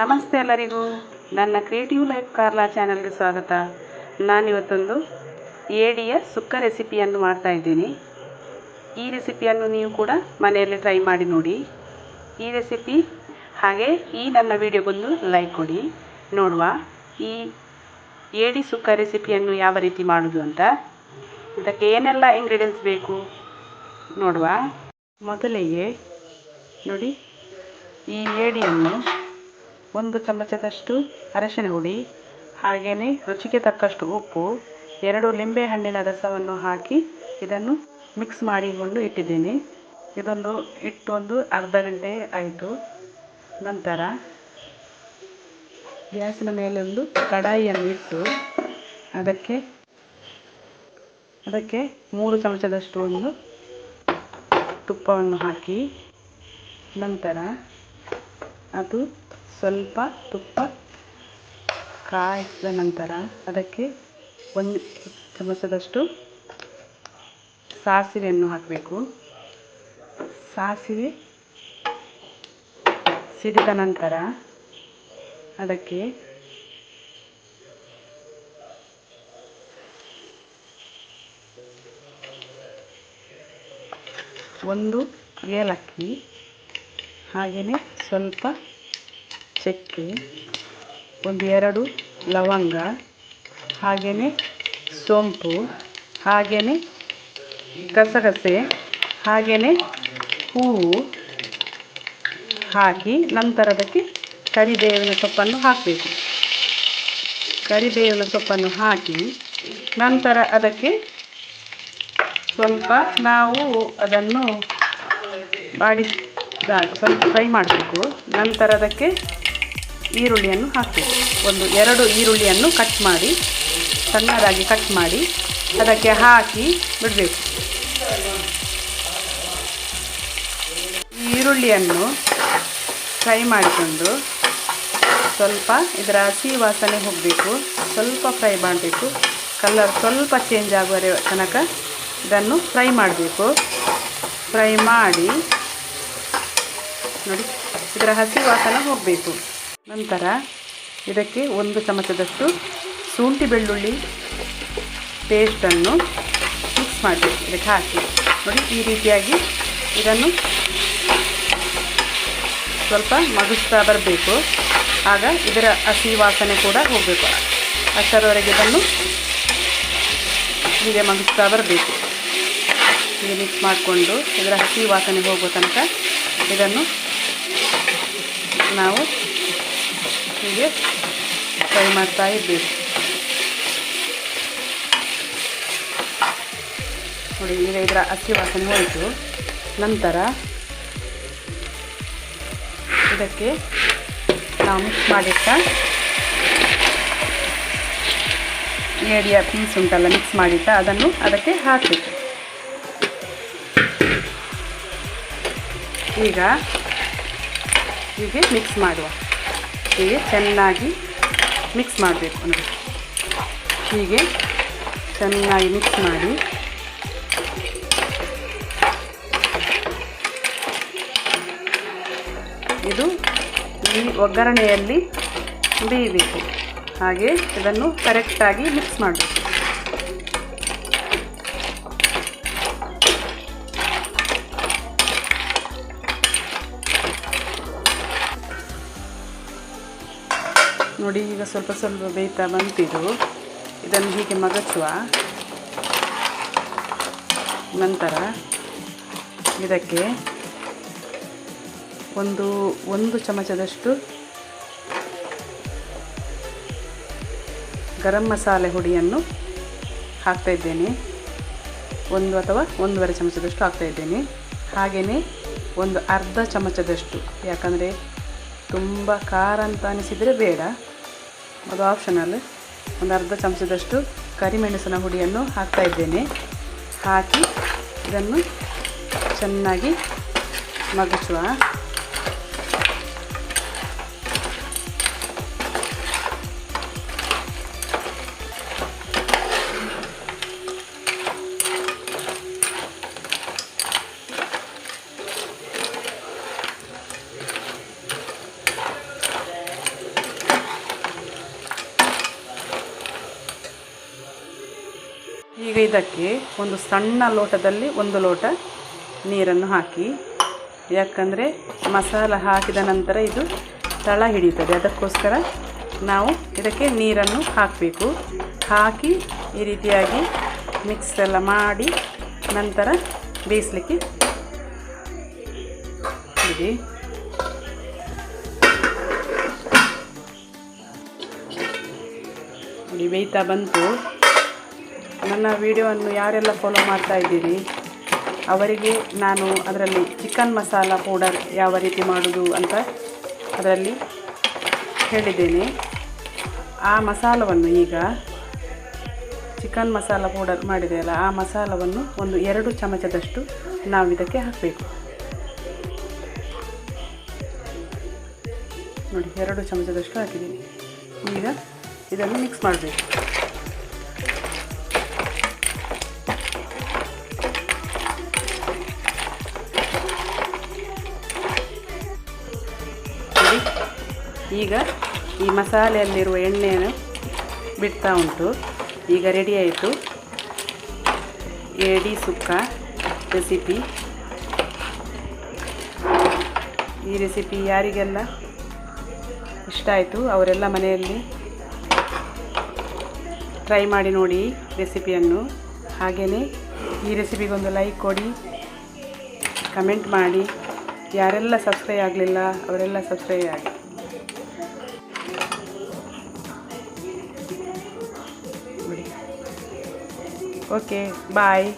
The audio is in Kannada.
ನಮಸ್ತೆ ಎಲ್ಲರಿಗೂ. ನನ್ನ ಕ್ರಿಯೇಟಿವ್ ಲೈಫ್ ಕಾರ್ಲಾ ಚಾನಲ್ಗೆ ಸ್ವಾಗತ. ನಾನಿವತ್ತೊಂದು ಏಡಿಯ ಸುಕ್ಕ ರೆಸಿಪಿಯನ್ನು ಮಾಡ್ತಾ ಇದ್ದೀನಿ. ಈ ರೆಸಿಪಿಯನ್ನು ನೀವು ಕೂಡ ಮನೆಯಲ್ಲಿ ಟ್ರೈ ಮಾಡಿ ನೋಡಿ. ಈ ರೆಸಿಪಿ ಹಾಗೆ ಈ ನನ್ನ ವಿಡಿಯೋಗೊಂದು ಲೈಕ್ ಕೊಡಿ. ನೋಡುವ ಈ ಏಡಿ ಸುಕ್ಕ ರೆಸಿಪಿಯನ್ನು ಯಾವ ರೀತಿ ಮಾಡೋದು ಅಂತ. ಇದಕ್ಕೆ ಏನೆಲ್ಲ ಇಂಗ್ರೀಡಿಯೆಂಟ್ಸ್ ಬೇಕು ನೋಡುವ. ಮೊದಲಿಗೆ ನೋಡಿ ಈ ಏಡಿಯನ್ನು ಒಂದು ಚಮಚದಷ್ಟು ಅರಶಿನ ಹುಡಿ ಹಾಗೆಯೇ ರುಚಿಗೆ ತಕ್ಕಷ್ಟು ಉಪ್ಪು, ಎರಡು ಲಿಂಬೆ ಹಣ್ಣಿನ ರಸವನ್ನು ಹಾಕಿ ಇದನ್ನು ಮಿಕ್ಸ್ ಮಾಡಿಕೊಂಡು ಇಟ್ಟಿದ್ದೀನಿ. ಇದೊಂದು ಇಟ್ಟೊಂದು ಅರ್ಧ ಗಂಟೆ ಆಯಿತು. ನಂತರ ಗ್ಯಾಸಿನ ಮೇಲೊಂದು ಕಡಾಯಿಯನ್ನು ಇಟ್ಟು ಅದಕ್ಕೆ ಅದಕ್ಕೆ ಮೂರು ಚಮಚದಷ್ಟು ಒಂದು ತುಪ್ಪವನ್ನು ಹಾಕಿ ನಂತರ ಅದು ಸ್ವಲ್ಪ ತುಪ್ಪ ಕಾಯಿಸಿದ ನಂತರ ಅದಕ್ಕೆ ಒಂದು ಚಮಚದಷ್ಟು ಸಾಸಿವೆಯನ್ನು ಹಾಕಬೇಕು. ಸಾಸಿವೆ ಸಿಡಿದ ನಂತರ ಅದಕ್ಕೆ ಒಂದು ಏಲಕ್ಕಿ, ಹಾಗೆಯೇ ಸ್ವಲ್ಪ ಚಕ್ಕೆ ಒಂದು ಎರಡು ಲವಂಗ, ಹಾಗೆಯೇ ಸೋಂಪು, ಹಾಗೆಯೇ ಗಸಗಸೆ ಹಾಗೆಯೇ ಹೂವು ಹಾಕಿ ನಂತರ ಅದಕ್ಕೆ ಕರಿಬೇವಿನ ಸೊಪ್ಪನ್ನು ಹಾಕಬೇಕು. ಕರಿಬೇವಿನ ಸೊಪ್ಪನ್ನು ಹಾಕಿ ನಂತರ ಅದಕ್ಕೆ ಸ್ವಲ್ಪ ನಾವು ಅದನ್ನು ಬಾಡಿಸಿದಾಗ ಸ್ವಲ್ಪ ಫ್ರೈ ಮಾಡಬೇಕು. ನಂತರ ಅದಕ್ಕೆ ಈರುಳ್ಳಿಯನ್ನು ಹಾಕಬೇಕು ಒಂದು, ಎರಡು ಈರುಳ್ಳಿಯನ್ನು ಕಟ್ ಮಾಡಿ, ಸಣ್ಣದಾಗಿ ಕಟ್ ಮಾಡಿ, ಅದಕ್ಕೆ ಹಾಕಿ ಬಿಡಬೇಕು. ಈರುಳ್ಳಿಯನ್ನು ಫ್ರೈ ಮಾಡಿಕೊಂಡು ಸ್ವಲ್ಪ ಇದರ ಹಸಿ ವಾಸನೆ ಹೋಗಬೇಕು. ಸ್ವಲ್ಪ ಫ್ರೈ ಮಾಡಬೇಕು. ಕಲರ್ ಸ್ವಲ್ಪ ಚೇಂಜ್ ಆಗುವ ತನಕ ಇದನ್ನು ಫ್ರೈ ಮಾಡಬೇಕು. ಫ್ರೈ ಮಾಡಿ ನೋಡಿ, ಇದರ ಹಸಿ ವಾಸನೆ ಹೋಗಬೇಕು. ನಂತರ ಇದಕ್ಕೆ ಒಂದು ಚಮಚದಷ್ಟು ಶುಂಠಿ ಬೆಳ್ಳುಳ್ಳಿ ಪೇಸ್ಟನ್ನು ಮಿಕ್ಸ್ ಮಾಡಬೇಕು. ಇದಕ್ಕೆ ಹಾಕಿ. ನೋಡಿ, ಈ ರೀತಿಯಾಗಿ ಇದನ್ನು ಸ್ವಲ್ಪ ಮಗಿಸ್ತಾ ಬರಬೇಕು. ಆಗ ಇದರ ಹಸಿ ವಾಸನೆ ಕೂಡ ಹೋಗಬೇಕು. ಅಷ್ಟರವರೆಗೆ ಇದನ್ನು ಹೀಗೆ ಮಗಿಸ್ತಾ ಬರಬೇಕು. ಹೀಗೆ ಮಿಕ್ಸ್ ಮಾಡಿಕೊಂಡು ಇದರ ಹಸಿ ವಾಸನೆ ಹೋಗೋ ತನಕ ಇದನ್ನು ನಾವು ಹೀಗೆ ಫ್ರೈ ಮಾಡ್ತಾ ಇರಬೇಕು ನೋಡಿ, ಈಗ ಇದರ ಅಕ್ಕಿ ವಾಸನೆ ಹೋಯಿತು. ನಂತರ ಇದಕ್ಕೆ ನಾವು ಮಿಕ್ಸ್ ಮಾಡಿಟ್ಟ ಏಡಿಯ ಪೀಸ್ ಉಂಟಲ್ಲ ಮಿಕ್ಸ್ ಮಾಡಿಟ್ಟ ಅದನ್ನು ಅದಕ್ಕೆ ಹಾಕಬೇಕು. ಈಗ ಹೀಗೆ ಮಿಕ್ಸ್ ಮಾಡುವ. ಹೀಗೆ ಚೆನ್ನಾಗಿ ಮಿಕ್ಸ್ ಮಾಡಬೇಕು ನೋಡಿ ಹೀಗೆ ಚೆನ್ನಾಗಿ ಮಿಕ್ಸ್ ಮಾಡಿ. ಇದು ಈ ಒಗ್ಗರಣೆಯಲ್ಲಿ ಬೇಯಬೇಕು. ಹಾಗೆ ಇದನ್ನು ಕರೆಕ್ಟಾಗಿ ಮಿಕ್ಸ್ ಮಾಡಬೇಕು. ನೋಡಿ, ಈಗ ಸ್ವಲ್ಪ ಸ್ವಲ್ಪ ಬೇಯ್ತಾ ಬಂತಿದ್ದು ಇದನ್ನು ಹೀಗೆ ಮಗಚುವ. ನಂತರ ಇದಕ್ಕೆ ಒಂದು ಒಂದು ಚಮಚದಷ್ಟು ಗರಂ ಮಸಾಲೆ ಹುಡಿಯನ್ನು ಹಾಕ್ತಾಯಿದ್ದೇನೆ ಒಂದು ಅಥವಾ ಒಂದೂವರೆ ಚಮಚದಷ್ಟು ಹಾಕ್ತಾಯಿದ್ದೇನೆ ಹಾಗೆಯೇ ಒಂದು ಅರ್ಧ ಚಮಚದಷ್ಟು. ಯಾಕಂದರೆ ತುಂಬ ಖಾರ ಅಂತ ಅನಿಸಿದರೆ ಬೇಡ. ಅದು ಆಪ್ಷನಲ್ ಒಂದು ಅರ್ಧ ಚಮಚದಷ್ಟು ಕರಿಮೆಣಸಿನ ಹುಡಿಯನ್ನು ಹಾಕ್ತಾ ಇದ್ದೇನೆ. ಹಾಕಿ ಇದನ್ನು ಚೆನ್ನಾಗಿ ಮಗಚುವ. ಈಗ ಇದಕ್ಕೆ ಒಂದು ಸಣ್ಣ ಲೋಟದಲ್ಲಿ ಒಂದು ಲೋಟ ನೀರನ್ನು ಹಾಕಿ, ಯಾಕಂದರೆ ಮಸಾಲ ಹಾಕಿದ ನಂತರ ಇದು ತಳ ಹಿಡಿಯುತ್ತದೆ. ಅದಕ್ಕೋಸ್ಕರ ನಾವು ಇದಕ್ಕೆ ನೀರನ್ನು ಹಾಕಬೇಕು. ಹಾಕಿ ಈ ರೀತಿಯಾಗಿ ಮಿಕ್ಸ್ ಎಲ್ಲ ಮಾಡಿ ನಂತರ ಬೇಯಿಸಲಿಕ್ಕೆ ನೋಡಿ, ಬೇಯ್ತಾ ಬಂತು. ನನ್ನ ವಿಡಿಯೋವನ್ನು ಯಾರೆಲ್ಲ ಫಾಲೋ ಮಾಡ್ತಾ ಇದ್ದೀರಿ, ಅವರಿಗೆ ನಾನು ಅದರಲ್ಲಿ ಚಿಕನ್ ಮಸಾಲ ಪೌಡರ್ ಯಾವ ರೀತಿ ಮಾಡೋದು ಅಂತ ಅದರಲ್ಲಿ ಹೇಳಿದ್ದೇನೆ. ಆ ಮಸಾಲವನ್ನು ಈಗ ಚಿಕನ್ ಮಸಾಲ ಪೌಡರ್ ಮಾಡಿದೆಯಲ್ಲ, ಆ ಮಸಾಲವನ್ನು ಒಂದು ಎರಡು ಚಮಚದಷ್ಟು ನಾವು ಇದಕ್ಕೆ ಹಾಕಬೇಕು. ನೋಡಿ, ಎರಡು ಚಮಚದಷ್ಟು ಹಾಕಿದ್ದೀನಿ. ಈಗ ಇದನ್ನು ಮಿಕ್ಸ್ ಮಾಡಬೇಕು. ಈಗ ಈ ಮಸಾಲೆಯಲ್ಲಿರುವ ಎಣ್ಣೆಯನ್ನು ಬಿಡ್ತಾ ಉಂಟು. ಈಗ ರೆಡಿ ಆಯಿತು. ಏಡಿ ಸುಕ್ಕ ರೆಸಿಪಿ ಈ ರೆಸಿಪಿ ಯಾರಿಗೆಲ್ಲ ಇಷ್ಟ ಆಯಿತು ಅವರೆಲ್ಲ ಮನೆಯಲ್ಲಿ ಟ್ರೈ ಮಾಡಿ ನೋಡಿ ರೆಸಿಪಿಯನ್ನು ಹಾಗೆಯೇ ಈ ರೆಸಿಪಿಗೊಂದು ಲೈಕ್ ಕೊಡಿ ಕಮೆಂಟ್ ಮಾಡಿ. ಯಾರೆಲ್ಲ ಸಬ್ಸ್ಕ್ರೈಬ್ ಆಗಲಿಲ್ಲ ಅವರೆಲ್ಲ ಸಬ್ಸ್ಕ್ರೈಬ್ ಆಗಿ. Okay, bye.